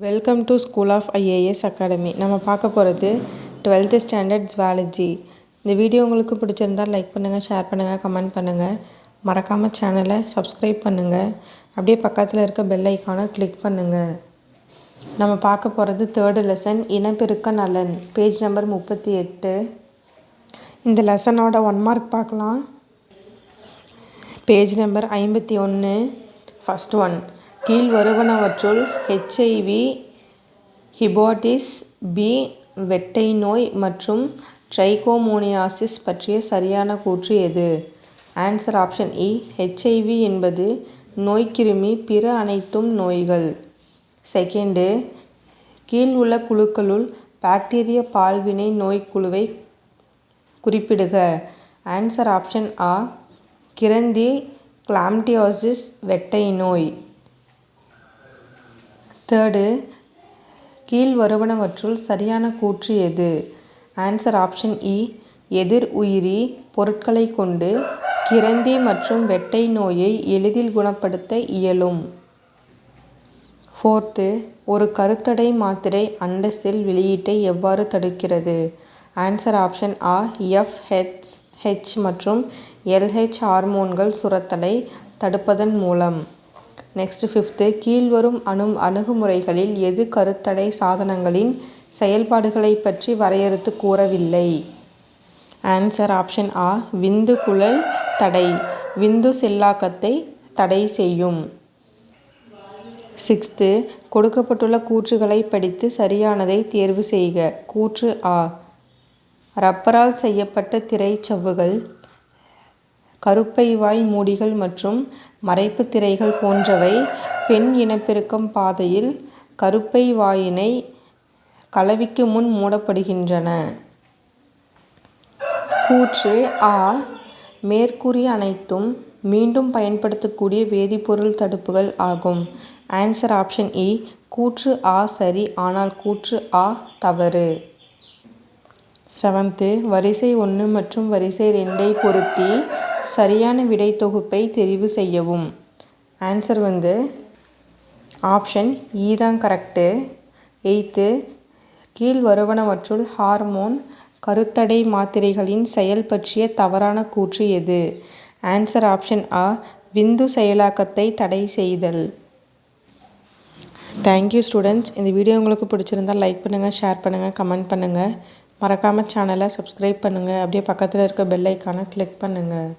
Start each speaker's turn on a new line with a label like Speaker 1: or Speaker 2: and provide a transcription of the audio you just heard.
Speaker 1: Welcome to school of IAS academy நம்ம பார்க்க போகிறது டுவெல்த்து ஸ்டாண்டர்ட் ஜுவாலஜி இந்த வீடியோ உங்களுக்கு பிடிச்சிருந்தால் லைக் பண்ணுங்கள் ஷேர் பண்ணுங்கள் கமெண்ட் பண்ணுங்கள் மறக்காமல் சேனலை சப்ஸ்கிரைப் பண்ணுங்கள் அப்படியே பக்கத்தில் இருக்க பெல் ஐக்கானை கிளிக் பண்ணுங்கள் நம்ம பார்க்க போகிறது தேர்டு லெசன் இனப்பெருக்க நலன். பேஜ் நம்பர் முப்பத்தி எட்டு. இந்த லெசனோட ஒன் மார்க் பார்க்கலாம். பேஜ் நம்பர் ஐம்பத்தி ஒன்று ஃபஸ்ட் ஒன் கீழ் வருவனவற்றுள் ஹெச்ஐவி ஹிபாட்டிஸ் பி வெட்டை நோய் மற்றும் ட்ரைகோமோனியாசிஸ் பற்றிய சரியான கூற்று எது? ஆன்சர் ஆப்ஷன் இ ஹெச்ஐவி என்பது நோய்க்கிருமி பிற அனைத்தும் நோய்கள். செகண்டு கீழ் உள்ள குழுக்களுள் பாக்டீரிய பால்வினை நோய்க்குழுவை குறிப்பிடுக. ஆன்சர் ஆப்ஷன் ஆ கிரந்தி கிளாம்டியோசிஸ் வெட்டை நோய் தேர்டு கீழ் வருவனவற்றுள் சரியான கூற்று எது? ஆன்சர் ஆப்ஷன் இ எதிர் உயிரி பொருட்களை கொண்டு கிரந்தி மற்றும் வெட்டை நோயை எளிதில் குணப்படுத்த இயலும். ஃபோர்த்து ஒரு கருத்தடை மாத்திரை அண்ட செல் வெளியீட்டை எவ்வாறு தடுக்கிறது? ஆன்சர் ஆப்ஷன் ஆ எஃப்ஹெச் ஹெச் மற்றும் எல்ஹெச் ஹார்மோன்கள் சுரத்தலை தடுப்பதன் மூலம். நெக்ஸ்ட் ஃபிஃப்த்து கீழ்வரும் அணு அணுகுமுறைகளில் எது கருத்தடை சாதனங்களின் செயல்பாடுகளை பற்றி வரையறுத்து கூறவில்லை? ஆன்சர் ஆப்ஷன் ஆ விந்து குழல் தடை விந்து செல்லாக்கத்தை தடை செய்யும். சிக்ஸ்த்து கொடுக்கப்பட்டுள்ள கூற்றுகளை படித்து சரியானதை தேர்வு செய்க. கூற்று ஆ ரப்பரால் செய்யப்பட்ட திரைச்சவ்வுகள் கருப்பை வாய் மூடிகள் மற்றும் மறைப்பு திரைகள் போன்றவை பெண் இனப்பெருக்கம் பாதையில் கருப்பை வாயினை கலவிக்கு முன் மூடப்படுகின்றன. கூற்று ஆ மேற்கூறிய அனைத்தும் மீண்டும் பயன்படுத்தக்கூடிய வேதிப்பொருள் தடுப்புகள் ஆகும். ஆன்சர் ஆப்ஷன் இ கூற்று ஆ சரி ஆனால் கூற்று ஆ தவறு. செவன்த்து வரிசை ஒன்று மற்றும் வரிசை ரெண்டை பொருத்தி சரியான விடை தொகுப்பை தெரிவு செய்யவும். ஆன்சர் வந்து ஆப்ஷன் இ e தான் கரெக்டு எய்த்து கீழ் வருவனவற்றுள் ஹார்மோன் கருத்தடை மாத்திரைகளின் செயல் பற்றிய தவறான கூற்று எது? ஆன்சர் ஆப்ஷன் ஆ விந்து செயலாக்கத்தை தடை செய்தல். தேங்க்யூ ஸ்டூடெண்ட்ஸ் இந்த வீடியோ உங்களுக்கு பிடிச்சிருந்தால் லைக் பண்ணுங்கள் ஷேர் பண்ணுங்கள் கமெண்ட் பண்ணுங்கள் மறக்காமல் சேனலை சப்ஸ்கிரைப் பண்ணுங்கள் அப்படியே பக்கத்தில் இருக்க பெல் ஐக்கானை கிளிக் பண்ணுங்கள்